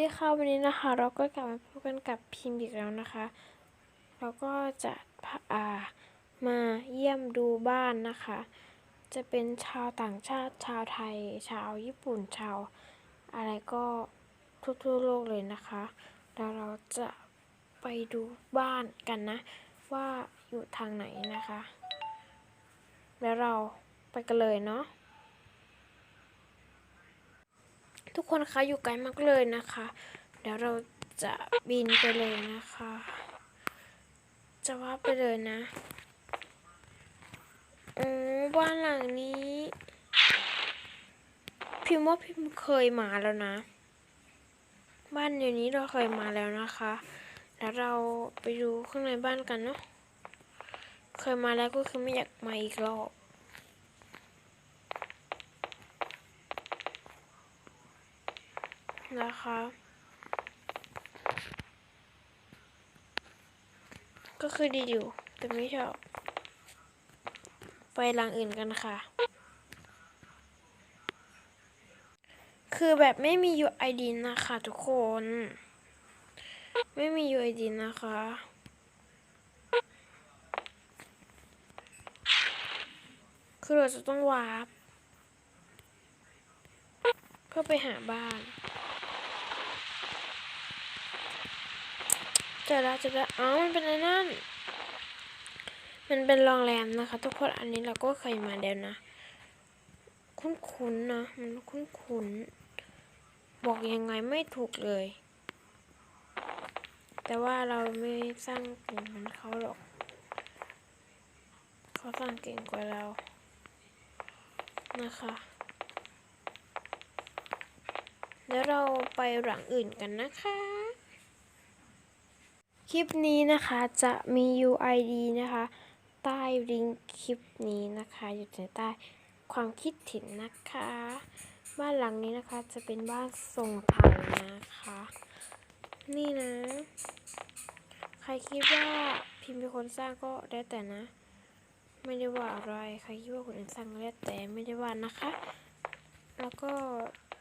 ดีค่ะวันนี้นะคะ เราก็กลับมาพบกันกับพิมพ์อีกแล้วนะคะ เราก็จะพาอ่ามาเยี่ยมดูบ้านนะคะ จะเป็นชาวต่างชาติชาวไทย ชาวญี่ปุ่นชาว อะไรก็ทั่วๆโลกเลยนะคะแล้วเราจะไปดูบ้านกันนะ ว่าอยู่ทางไหนนะคะ แล้วเราไปกันเลยเนาะ ทุกคนคะอยู่ไกลมากเลยนะคะ เดี๋ยวเราจะบินไปเลยนะคะ จะว่าไปเลยนะโอ้บ้านหลังนี้ พิมพ์ว่าพิมพ์เคยมาแล้วนะ บ้านอยู่นี้เราเคยมาแล้วนะคะ แล้วเราไปดูข้างในบ้านกันเนาะเคยมาแล้วก็คือไม่อยากมาอีกรอบ นะคะก็คือดีอยู่ แต่ไม่ชอบ ไปหลังอื่นกันค่ะ คือแบบไม่มี UID นะคะทุกคน ไม่มี UID นะคะคือเราจะต้องวาร์ปเพื่อไปหาบ้าน เจอแล้วเจอแล้วอ๋อมันเป็นอะไรนั่น มันเป็นโรงแรมนะคะ ทุกคนอันนี้เราก็เคยมาแล้วนะ คุ้นๆนะมันคุ้นๆบอกยังไงไม่ถูกเลย แต่ว่าเราไม่สร้างเก่งเหมือนเขาหรอกเขาสร้างเก่งกว่าเรานะคะแล้วเราไปหลังอื่นกันนะคะ คลิปนี้นะคะจะมี UID นะคะ ใต้ลิงก์คลิปนี้นะคะ อยู่ในใต้ความคิดเห็นนะคะ บ้านหลังนี้นะคะจะเป็นบ้านทรงไทยนะคะ นี่นะ ใครคิดว่าพิมพ์เป็นคนสร้างก็ได้แต่นะ ไม่ได้ว่าอะไรใครคิดว่าคนอื่นสร้างก็ได้แต่ไม่ได้ว่านะคะ แล้วก็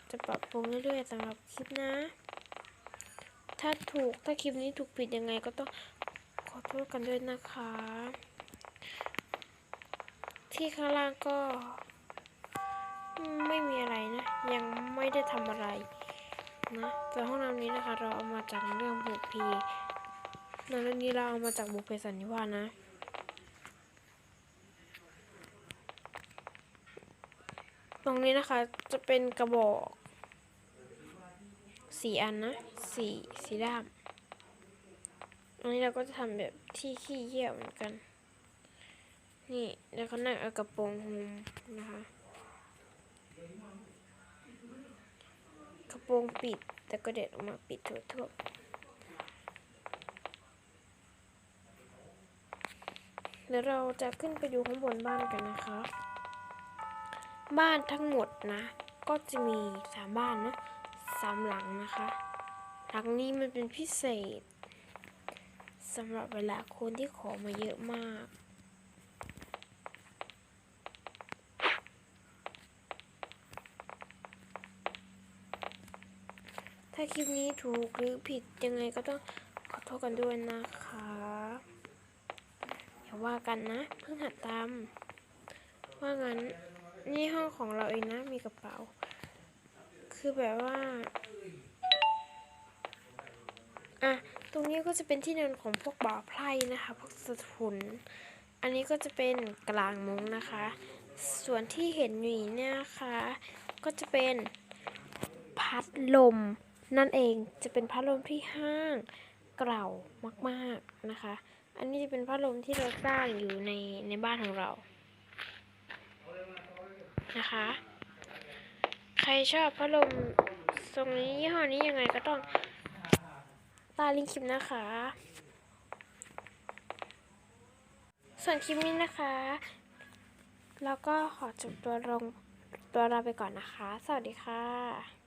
จะปรับปรุงเรื่อยๆสำหรับคลิปนะ ถ้าถูกถ้าคลิปนี้ถูกผิดยังไงก็ต้องขอโทษกันด้วยนะคะ ที่ข้างล่างก็ ไม่มีอะไรนะ ยังไม่ได้ทำอะไรนะแต่ห้องน้ำนี้นะคะ เราเอามาจากเรื่องบุพเพในเรื่องนี้เราเอามาจากบุพเพสันนิวาสนะตรงนี้นะคะจะเป็นกระบอก สี่อันนะสี่สีด้ามอันนี้เราก็จะทำแบบที่ขี้เยี่ยวเหมือนกัน นี่แล้วก็นั่งเอากระโปรงหุมนะคะกระโปรงปิดแต่ก็เด็ดออกมาปิดทั่วๆแล้วเราจะขึ้นไปดูข้างบนบ้านกันนะคะ บ้านทั้งหมดนะ ก็จะมีสามบ้านนะ สามหลังนะคะหลังนี้มันเป็นพิเศษสำหรับเวลาคนที่ขอมาเยอะมากถ้าคลิปนี้ถูกหรือผิดยังไงก็ต้องขอโทษกันด้วยนะคะอย่าว่ากันนะเพิ่งหัดตามว่างั้นนี่ห้องของเราเองนะมีกระเป๋า คือแบบว่า อะ ตรงนี้ก็จะเป็นที่นอนของพวกบ่าวไพร่นะคะ พวกสถุน อันนี้ก็จะเป็นกลางมุ้งนะคะ ส่วนที่เห็นอยู่นี่เนี่ยนะคะ ก็จะเป็นพัดลม นั่นเองจะเป็นพัดลมที่ห้างเก่ามากๆนะคะ อันนี้จะเป็นพัดลมที่เราสร้างอยู่ในในบ้านของเรานะคะ ใครชอบพัดลมทรงนี้ยี่ห้อนี้ยังไงก็ต้องตาลิงก์คลิปนะคะ ส่วนคลิปนี้นะคะ แล้วก็ขอจบตัวลงตัวเราไปก่อนนะคะ สวัสดีค่ะ